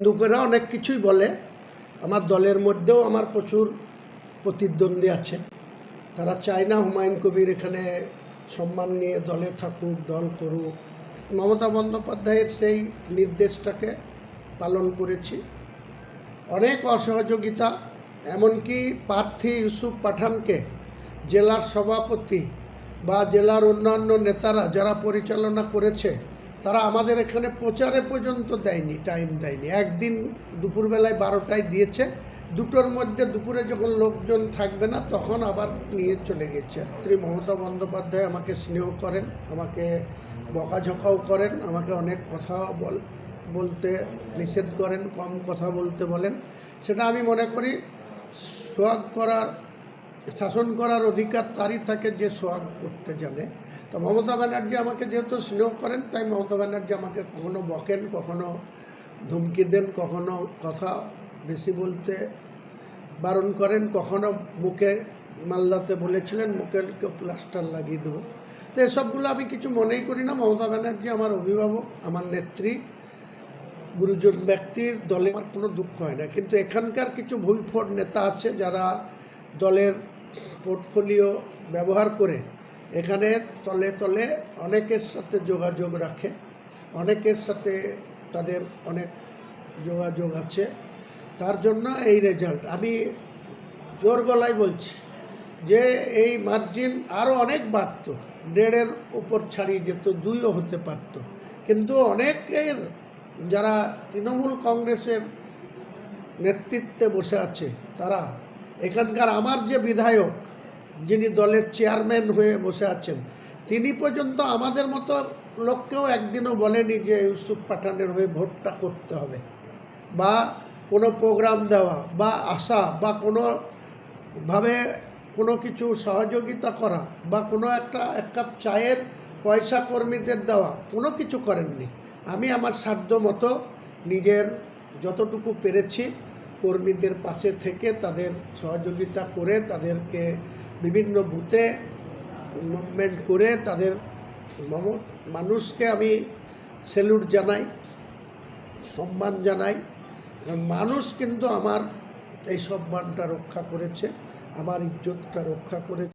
লোকেরা অনেক কিছুই বলে। আমার দলের মধ্যেও আমার প্রচুর প্রতিদ্বন্দ্বী আছে। তারা চায় না হুমায়ুন কবির এখানে সম্মান নিয়ে দলে থাকুক, দল করুক। মমতা বন্দ্যোপাধ্যায়ের সেই নির্দেশটাকে পালন করেছি। অনেক অসহযোগিতা, এমনকি প্রার্থী ইউসুফ পাঠানকে জেলার সভাপতি বা জেলার অন্যান্য নেতারা যারা পরিচালনা করেছে তারা আমাদের এখানে প্রচারে পর্যন্ত দেয়নি টাইম দেয়নি। একদিন দুপুরবেলায় বারোটায় দিয়েছে। দুটোর মধ্যে দুপুরে যখন লোকজন থাকবে না, তখন আবার নিয়ে চলে গেছে। শ্রী মমতা বন্দ্যোপাধ্যায় আমাকে স্নেহ করেন, আমাকে বকাঝকাও করেন, আমাকে অনেক কথা বল, বলতে নিষেধ করেন, কম কথা বলতে বলেন। সেটা আমি মনে করি সোয়াগ করার শাসন করার অধিকার তারই থাকে যে সোয়াগ করতে জানে। তো মমতা ব্যানার্জি আমাকে যেহেতু স্নেহ করেন, তাই মমতা ব্যানার্জি আমাকে কখনো বকেন, কখনো ধমকি দেন, কখনো কথা বেশি বলতে বারণ করেন, কখনো মুখে মালদাতে বলেছিলেন, মুখে কেউ প্লাস্টার লাগিয়ে দেবো। তো এসবগুলো আমি কিছু মনেই করি না। মমতা ব্যানার্জি আমার অভিভাবক, আমার নেত্রী, গুরুজন ব্যক্তির দলে আমার কোনো দুঃখ হয় না। কিন্তু এখানকার কিছু ভুইফোট নেতা আছে যারা দলের পোর্টফোলিও ব্যবহার করে এখানে তলে তলে অনেকের সাথে যোগাযোগ রাখে, অনেকের সাথে তাদের অনেক যোগাযোগ আছে। তার জন্য এই রেজাল্ট আমি জোর গলায় বলছি যে এই মার্জিন আরও অনেক বাড়তো, দেড়ের উপর ছাড়িয়ে যেত, দুইও হতে পারত। কিন্তু অনেকের যারা তৃণমূল কংগ্রেসের নেতৃত্বে বসে আছে, তারা এখানকার আমার যে বিধায়ক, যিনি দলের চেয়ারম্যান হয়ে বসে আছেন, তিনি পর্যন্ত আমাদের মতো লোককেও একদিনও বলেনি যে ইউসুফ পাঠানের হয়ে ভোটটা করতে হবে, বা কোনো প্রোগ্রাম দেওয়া, বা আসা, বা কোনোভাবে কোনো কিছু সহযোগিতা করা, বা কোনো একটা এক কাপ চায়ের পয়সা কর্মীদের দেওয়া, কোনো কিছু করেননি। আমি আমার সাধ্য মতো নিজের যতটুকু পেরেছি কর্মীদের পাশে থেকে তাদের সহযোগিতা করে তাদেরকে বিভিন্ন বুথে মুভমেন্ট করে তাদের মানুষকে আমি স্যালুট জানাই, সম্মান জানাই। মানুষ কিন্তু আমার এই সম্মানটা রক্ষা করেছে, আমার ইজ্জতটা রক্ষা করেছে।